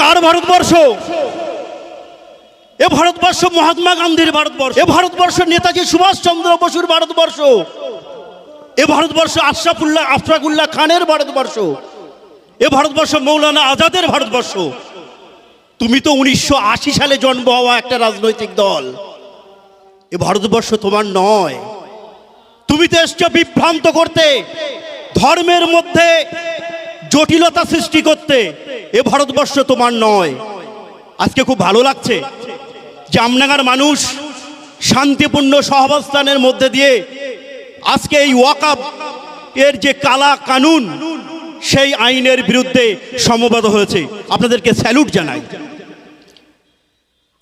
কার ভারতবর্ষ? এ ভারতবর্ষ মহাত্মা গান্ধীর ভারতবর্ষ। এ ভারতবর্ষ নেতাজি সুভাষচন্দ্র বসুর ভারতবর্ষ। এ ভারতবর্ষ আশরাফুল্লাহ আফরাকুল্লাহ খানের ভারতবর্ষ। এ ভারতবর্ষ মৌলানা আজাদের ভারতবর্ষ। তুমি তো উনিশশো আশি সালে জন্ম হওয়া একটা রাজনৈতিক দল। এ ভারতবর্ষ তোমার নয়। তুমি তো এসছো বিভ্রান্ত করতে। ধর্মের মধ্যে জটিলতা সৃষ্টি করতে এ ভারতবর্ষ তোমার নয়। আজকে খুব ভালো লাগছে জামনাগার মানুষ শান্তিপূর্ণ সহাবস্থানের মধ্যে দিয়ে আজকে এই ওয়াকাব এর যে কালা কানুন, সেই আইনের বিরুদ্ধে সমবেত হয়েছে। আপনাদেরকে স্যালুট জানাই।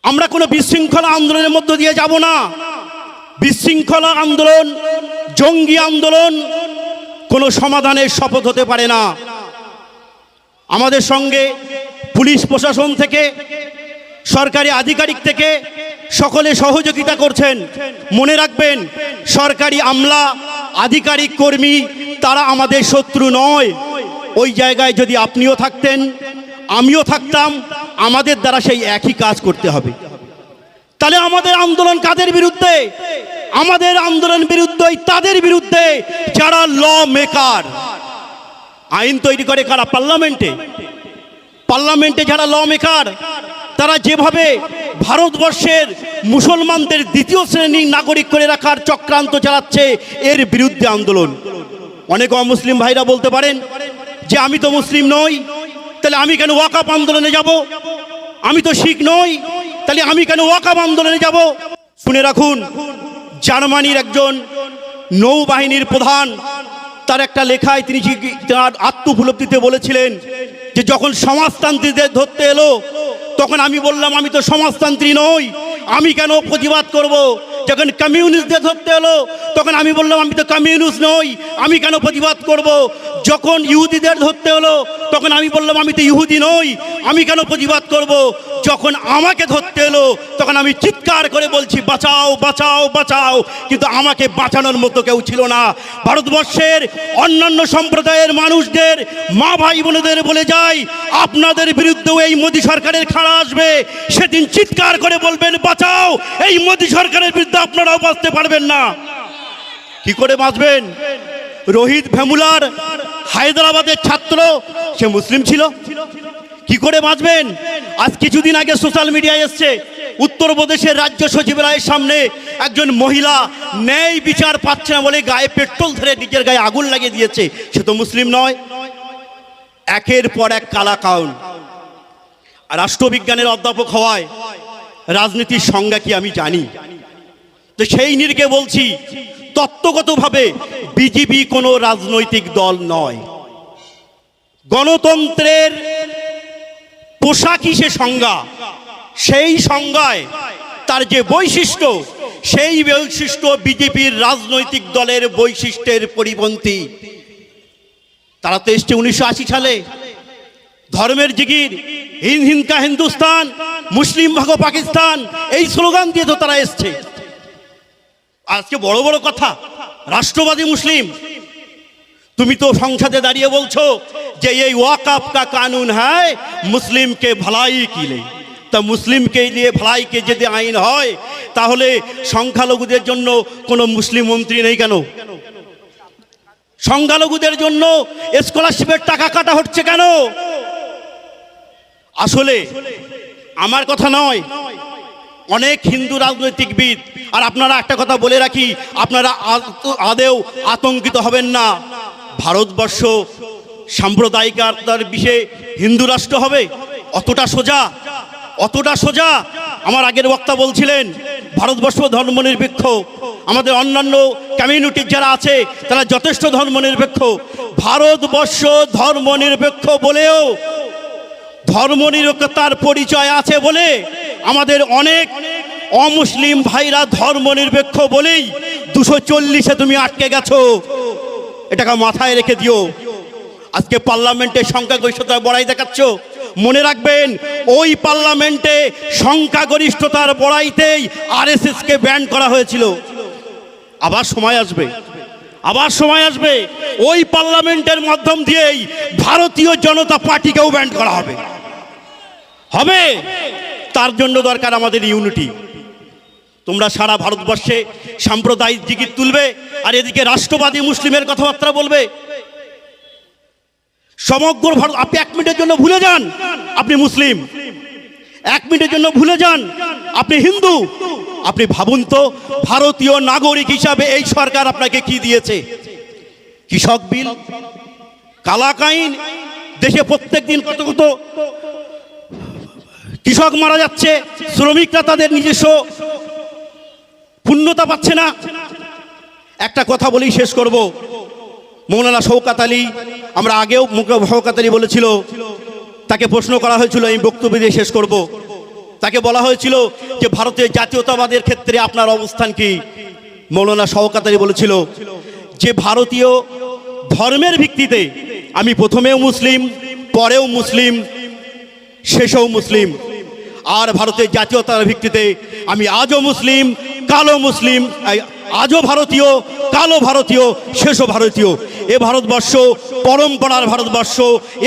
আমরা কোনো বিশৃঙ্খলা আন্দোলনের মধ্য দিয়ে যাব না। বিশৃঙ্খলা আন্দোলন, জঙ্গি আন্দোলন কোনো সমাধানের শপথ হতে পারে না। আমাদের সঙ্গে পুলিশ প্রশাসন থেকে, সরকারি আধিকারিক থেকে সকলে সহযোগিতা করছেন। মনে রাখবেন, সরকারি আমলা, আধিকারিক কর্মী, তারা আমাদের শত্রু নয়। ওই জায়গায় যদি আপনিও থাকতেন, আমিও থাকতাম, আমাদের দ্বারা সেই একই কাজ করতে হবে। তাহলে আমাদের আন্দোলন কাদের বিরুদ্ধে? আমাদের আন্দোলন বিরুদ্ধে, তাদের বিরুদ্ধে যারা ল মেকার। আইন তৈরি করে কারা? পার্লামেন্টে। পার্লামেন্টে যারা ল মেকার, তারা যেভাবে ভারতবর্ষের মুসলমানদের দ্বিতীয় শ্রেণির নাগরিক করে রাখার চক্রান্ত চালাচ্ছে, এর বিরুদ্ধে আন্দোলন। অনেক অমুসলিম ভাইরা বলতে পারেন যে, আমি তো মুসলিম নই, তাহলে আমি কেন ওয়াকাপ আন্দোলনে যাব? আমি তো শিখ নই, তাহলে আমি কেন ওয়াকাপ আন্দোলনে যাব? শুনে রাখুন, জার্মানির একজন নৌবাহিনীর প্রধান তার একটা লেখায় তিনি তার তার আত্মউপলব্ধিতে বলেছিলেন যে যখন সমাজতান্ত্রীদের ধরতে এলো, তখন আমি বললাম, আমি তো সমাজতান্ত্রিক নই, আমি কেন প্রতিবাদ করব? যখন কমিউনিস্টদের ধরতে এলো, তখন আমি বললাম, আমি তো কমিউনিস্ট নই, আমি কেন প্রতিবাদ করব? যখন ইহুদিদের ধরতে হলো, তখন আমি বললাম, আমি তো ইহুদি নই, আমি কেন প্রতিবাদ করব? যখন আমাকে ধরতে এলো তখন আমি চিৎকার করে বলছি, বাঁচাও বাঁচাও বাঁচাও। কিন্তু আমাকে বাঁচানোর মতো কেউ ছিল না। ভারতবর্ষের অন্যান্য সম্প্রদায়ের মানুষদের, মা ভাই বোনেদের বলে যাই, আপনাদের বিরুদ্ধেও এই মোদী সরকারের খাড়া আসবে। সেদিন চিৎকার করে বলবেন, বাঁচাও, এই মোদী সরকারের বিরুদ্ধে আপনারাও বাঁচতে পারবেন না। কি করে বাঁচবেন? রোহিত ভেমুলার হায়দ্রাবাদের ছাত্র, সে মুসলিম ছিল। কি করে বাঁচবেন? আজ কিছুদিন আগে সোশ্যাল মিডিয়ায় এসছে, উত্তরপ্রদেশের রাজ্য সচিবালয়ের সামনে একজন মহিলা ন্যায় বিচার পাচ্ছে না বলে গায়ে পেট্রোল ধরে নিজের গায়ে আগুন লাগিয়ে দিয়েছে। সে তো মুসলিম নয়। একের পর এক কালা কাউন। রাষ্ট্রবিজ্ঞানের অধ্যাপক হওয়ায় রাজনীতির সংজ্ঞা কি আমি জানি? তো সেই নির্কে বলছি, তত্ত্বগতভাবে বিজেপি কোনো রাজনৈতিক দল নয়। গণতন্ত্রের পোশাকই সে সংজ্ঞা, সেই সংজ্ঞায় তার যে বৈশিষ্ট্য, সেই বৈশিষ্ট্য বিজেপির রাজনৈতিক দলের বৈশিষ্ট্যের পরিপন্থী। তারা তো এসছে উনিশশো আশি সালে। ধর্মের জিগির হিন্দ হিন্দকা হিন্দুস্তান, মুসলিম ভাগো পাকিস্তান, এই স্লোগান দিয়ে তো তারা এসছে। আজকে বড় বড় কথা রাষ্ট্রবাদী মুসলিম, তুমি তো সংসদে দাঁড়িয়ে বলছো যে এই ওয়াকাপ কা কানুন হ্যায় মুসলিমকে ভলাই কিলে তা মুসলিমকে দিয়ে ভলাইকে যদি আইন হয়, তাহলে সংখ্যালঘুদের জন্য কোনো মুসলিম মন্ত্রী নেই কেন? সংখ্যালঘুদের জন্য স্কলারশিপের টাকা কাটা হচ্ছে কেন? আসলে, আমার কথা নয়, অনেক হিন্দু রাজনৈতিকবিদ আর আপনারা একটা কথা বলে রাখি, আপনারা আদেও আতঙ্কিত হবেন না। ভারতবর্ষ সাম্প্রদায়িকতার বিষয়ে হিন্দু রাষ্ট্র হবে, অতটা সোজা অতটা সোজা। আমার আগের বক্তা বলছিলেন, ভারতবর্ষ ধর্মনিরপেক্ষ আমাদের অন্যান্য কমিউনিটির যারা আছে, তারা যথেষ্ট ধর্মনিরপেক্ষ ভারতবর্ষ ধর্মনিরপেক্ষ বলেও ধর্মনিরপেক্ষতার পরিচয় আছে বলে আমাদের অনেক অমুসলিম ভাইরা ধর্মনিরপেক্ষ বলেই দুশো চল্লিশে তুমি আটকে গেছো। এটাকে মাথায় রেখে দিও। আজকে পার্লামেন্টে সংখ্যাগরিষ্ঠতা বড়াই দেখাচ্ছ। মনে রাখবেন, ওই পার্লামেন্টে সংখ্যাগরিষ্ঠতার বড়াইতেই আরএসএস কে ব্যান করা হয়েছিল। আবার সময় আসবে। আবার সময় আসবে। ওই পার্লামেন্টের মাধ্যম দিয়েই ভারতীয় জনতা পার্টিকেও ব্যান্ড করা হবে। হবে। তার জন্য দরকার আমাদের ইউনিটি। তোমরা সারা ভারতবর্ষে সাম্প্রদায়িক জিগির তুলবে, আর এদিকে রাষ্ট্রবাদী মুসলিমের কথাবার্তা বলবে। সমগ্র ভারত আপনি এক মিনিটের জন্য ভুলে যান, আপনি মুসলিম। এক মিনিটের জন্য ভুলে যান, আপনি হিন্দু। আপনি ভাবুন তো, ভারতীয় নাগরিক হিসাবে এই সরকার আপনাকে কি দিয়েছে? কৃষক বিল, কালাকাইন, দেশে প্রত্যেক দিন কত কত কৃষক মারা যাচ্ছে, শ্রমিকরা তাদের নিজস্ব পূর্ণতা পাচ্ছে না। একটা কথা বলেই শেষ করব। মৌলানা শৌকাত আলী, আমরা আগেও শৌকাত আলী বলেছিল, তাকে প্রশ্ন করা হয়েছিল, এই বক্তব্য দিয়ে শেষ করব। তাকে বলা হয়েছিল যে, ভারতের জাতীয়তাবাদের ক্ষেত্রে আপনার অবস্থান কি? মৌলানা শওকাত আলী বলেছিল, যে ভারতীয় ধর্মের ভিত্তিতে আমি প্রথমেও মুসলিম, পরেও মুসলিম, শেষেও মুসলিম। আর ভারতের জাতীয়তার ভিত্তিতে আমি আজও মুসলিম কালো মুসলিম আজও ভারতীয়, কালো ভারতীয়, শেষও ভারতীয়। এ ভারতবর্ষ, পরম্পরার ভারতবর্ষ,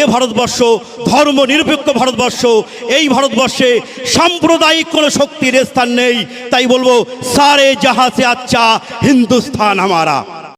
এ ভারতবর্ষ ধর্ম নিরপেক্ষ ভারতবর্ষ, এই ভারতবর্ষে সাম্প্রদায়িক কোনো শক্তির স্থান নেই। তাই বলব, সারে জাহাজে আচ্ছা হিন্দুস্থান আমারা।